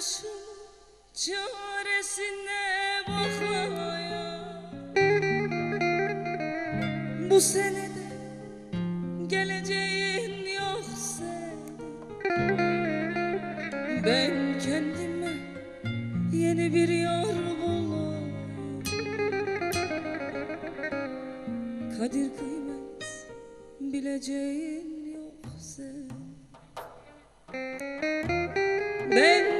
başımın çaresine bakaya Bu senede geleceğin yok senin. Ben kendime yeni bir yar bulayım Kadir kıymet bileceğin yok senin. Ben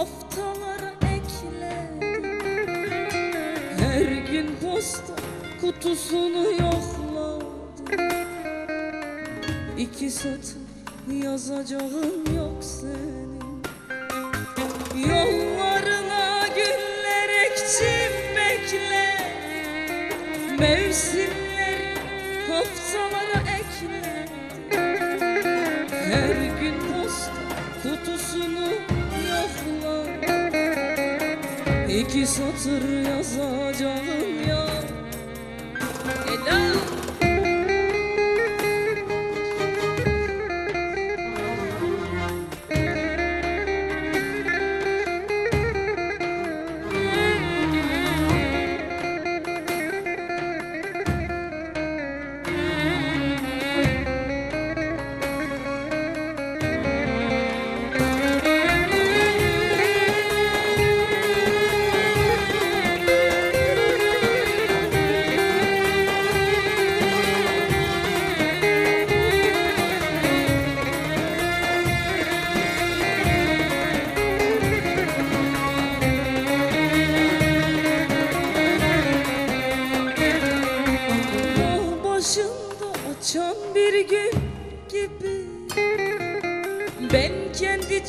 haftalara ekledim Her gün posta kutusunu yokladım İki satır yazacağım yok senin. Yollarına güller ektim bekle. Mevsimler haftalara ekledim her gün posta kutusunu yokla İki satır yazacağım ya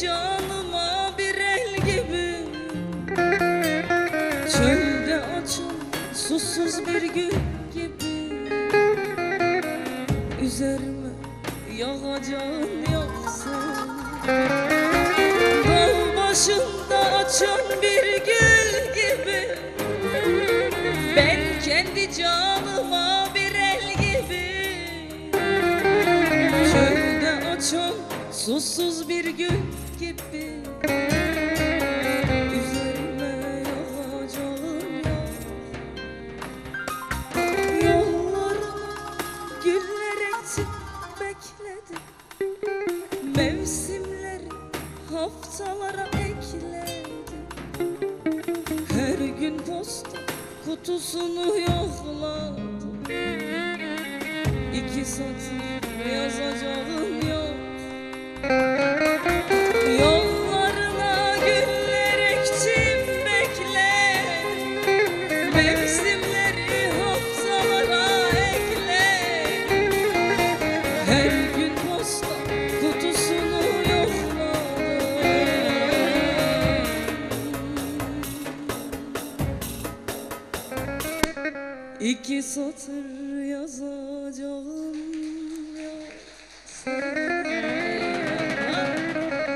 canıma bir el gibi. Çölde açan susuz bir gül gibi. Üzerime yağacağın yoksa. Dağ başında açan bir gül gibi. Ben kendi canıma bir el gibi. Çölde açan susuz bir gül gibi Üzerime yağacağım yok Yollarına güller ektim bekledim Mevsimleri haftalara ekledim her gün posta kutusunu yokladım İki satır yazacağım yaz.